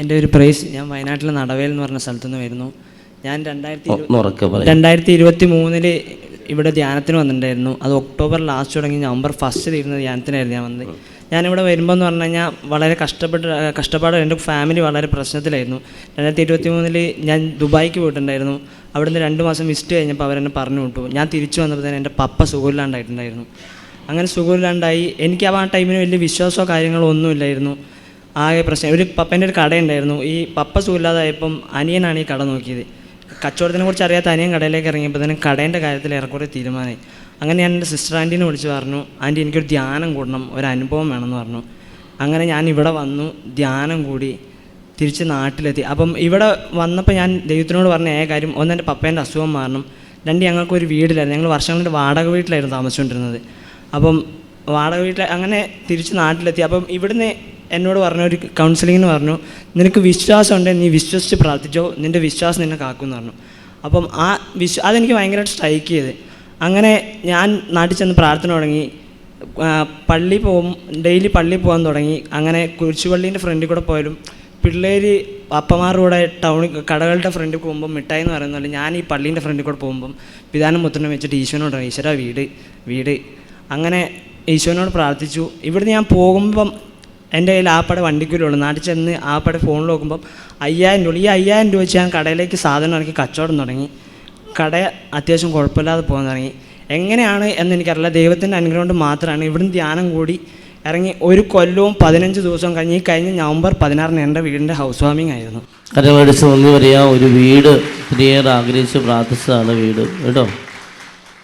എന്റെ ഒരു പ്രൈസ് ഞാൻ വയനാട്ടിലെ നടവേൽ എന്ന് പറഞ്ഞ സ്ഥലത്തു നിന്ന് വരുന്നു. ഞാൻ രണ്ടായിരത്തി രണ്ടായിരത്തി ഇരുപത്തി മൂന്നിൽ ഇവിടെ ധ്യാനത്തിന് വന്നിട്ടുണ്ടായിരുന്നു. അത് ഒക്ടോബർ ലാസ്റ്റ് തുടങ്ങി നവംബർ ഫസ്റ്റ് തീരുന്ന ധ്യാനത്തിനായിരുന്നു ഞാൻ വന്നത്. ഞാനിവിടെ വരുമ്പോൾ എന്ന് പറഞ്ഞു കഴിഞ്ഞാൽ വളരെ കഷ്ടപ്പെട്ട കഷ്ടപ്പാട് എന്റെ ഫാമിലി വളരെ പ്രശ്നത്തിലായിരുന്നു. രണ്ടായിരത്തി ഇരുപത്തി മൂന്നിൽ ഞാൻ ദുബായിക്ക് പോയിട്ടുണ്ടായിരുന്നു. അവിടുന്ന് രണ്ട് മാസം വിസിറ്റ് കഴിഞ്ഞപ്പോൾ അവരെന്നെ പറഞ്ഞു വിട്ടു. ഞാൻ തിരിച്ചു വന്നപ്പോൾ തന്നെ എന്റെ പപ്പ സുഖമില്ലാണ്ടായിട്ടുണ്ടായിരുന്നു അങ്ങനെ സുഖമില്ലാണ്ടായി എനിക്ക് ആ ടൈമിന് വലിയ വിശ്വാസമോ കാര്യങ്ങളോ ഒന്നുമില്ലായിരുന്നു. ആകെ പ്രശ്നം. ഒരു പപ്പേന്റെ ഒരു കടയുണ്ടായിരുന്നു. ഈ പപ്പ സൂല്ലാതായപ്പം അനിയനാണ് ഈ കട നോക്കിയത്. കച്ചവടത്തിനെ കുറിച്ച് അറിയാത്ത അനിയൻ കടയിലേക്ക് ഇറങ്ങിയപ്പോൾ തന്നെ കടേന്റെ കാര്യത്തിൽ ഏറെക്കുറെ തീരുമാനമായി. അങ്ങനെ ഞാൻ എന്റെ സിസ്റ്റർ ആന്റീനെ വിളിച്ച് പറഞ്ഞു ആന്റി എനിക്കൊരു ധ്യാനം കൂടണം ഒരു അനുഭവം വേണമെന്ന് പറഞ്ഞു. അങ്ങനെ ഞാൻ ഇവിടെ വന്നു ധ്യാനം കൂടി തിരിച്ച് നാട്ടിലെത്തി. അപ്പം ഇവിടെ വന്നപ്പോൾ ഞാൻ ദൈവത്തിനോട് പറഞ്ഞ ഏക കാര്യം ഒന്ന് എന്റെ പപ്പേന്റെ അസുഖം മാറണം രണ്ട് ഞങ്ങൾക്കൊരു വീടില്ലായിരുന്നു. ഞങ്ങൾ വർഷങ്ങളുടെ വാടക വീട്ടിലായിരുന്നു താമസിച്ചുകൊണ്ടിരുന്നത്. അപ്പം വാടക വീട്ടിൽ അങ്ങനെ തിരിച്ച് നാട്ടിലെത്തി. അപ്പം ഇവിടുന്ന് എന്നോട് പറഞ്ഞു ഒരു കൗൺസിലിംഗിന് പറഞ്ഞു നിനക്ക് വിശ്വാസം ഉണ്ടെങ്കിൽ നീ വിശ്വസിച്ച് പ്രാർത്ഥിച്ചോ നിന്റെ വിശ്വാസം നിന്നെ കാക്കുമെന്ന് പറഞ്ഞു. അപ്പം ആ വിശ്വ അതെനിക്ക് ഭയങ്കരമായിട്ട് സ്ട്രൈക്ക് ചെയ്ത്. അങ്ങനെ ഞാൻ നാട്ടിൽ ചെന്ന് പ്രാർത്ഥന തുടങ്ങി. പള്ളി പോകും ഡെയിലി പള്ളി പോകാൻ തുടങ്ങി. അങ്ങനെ കുരിശുപള്ളീന്റെ ഫ്രണ്ടിൽ കൂടെ പോയാലും പിള്ളേർ അപ്പമാരുടെ കൂടെ ടൗണിൽ കടകളുടെ ഫ്രണ്ടിൽ പോകുമ്പോൾ മിഠായി എന്ന് പറയുന്നത് ഞാൻ ഈ പള്ളീന്റെ ഫ്രണ്ടിൽ കൂടെ പോകുമ്പം പിതാനും മുത്തനും വെച്ചിട്ട് പറയും, ഈശ്വര വീട് വീട്. അങ്ങനെ ഈശോനോട് പ്രാർത്ഥിച്ചു. ഇവിടുന്ന് ഞാൻ പോകുമ്പം എന്റെ കയ്യിൽ ആപ്പടെ വണ്ടിക്കൂലുള്ളൂ നാട്ടിൽ ചെന്ന് ആപ്പടെ ഫോണിൽ നോക്കുമ്പം അയ്യായിരം രൂപ ഈ അയ്യായിരം രൂപ വെച്ച് ഞാൻ കടയിലേക്ക് സാധനം ഇറക്കി കച്ചവടം തുടങ്ങി. കട അത്യാവശ്യം കുഴപ്പമില്ലാതെ പോകാൻ തുടങ്ങി. എങ്ങനെയാണ് എന്ന് എനിക്കറിയില്ല. ദൈവത്തിന്റെ അനുഗ്രഹം കൊണ്ട് മാത്രമാണ് ഇവിടുന്ന് ധ്യാനം കൂടി ഇറങ്ങി ഒരു കൊല്ലവും പതിനഞ്ച് ദിവസവും കഴിഞ്ഞ് ഈ കഴിഞ്ഞ നവംബർ പതിനാറിന് എന്റെ വീടിന്റെ ഹൗസ് വാമിംഗ് ആയിരുന്നു. കരമേടിച്ച് നന്ദി പറയാം ഒരു വീട് ഒത്തിരിയേറെ ആഗ്രഹിച്ച് പ്രാർത്ഥിച്ചതാണ് വീട്. കേട്ടോ?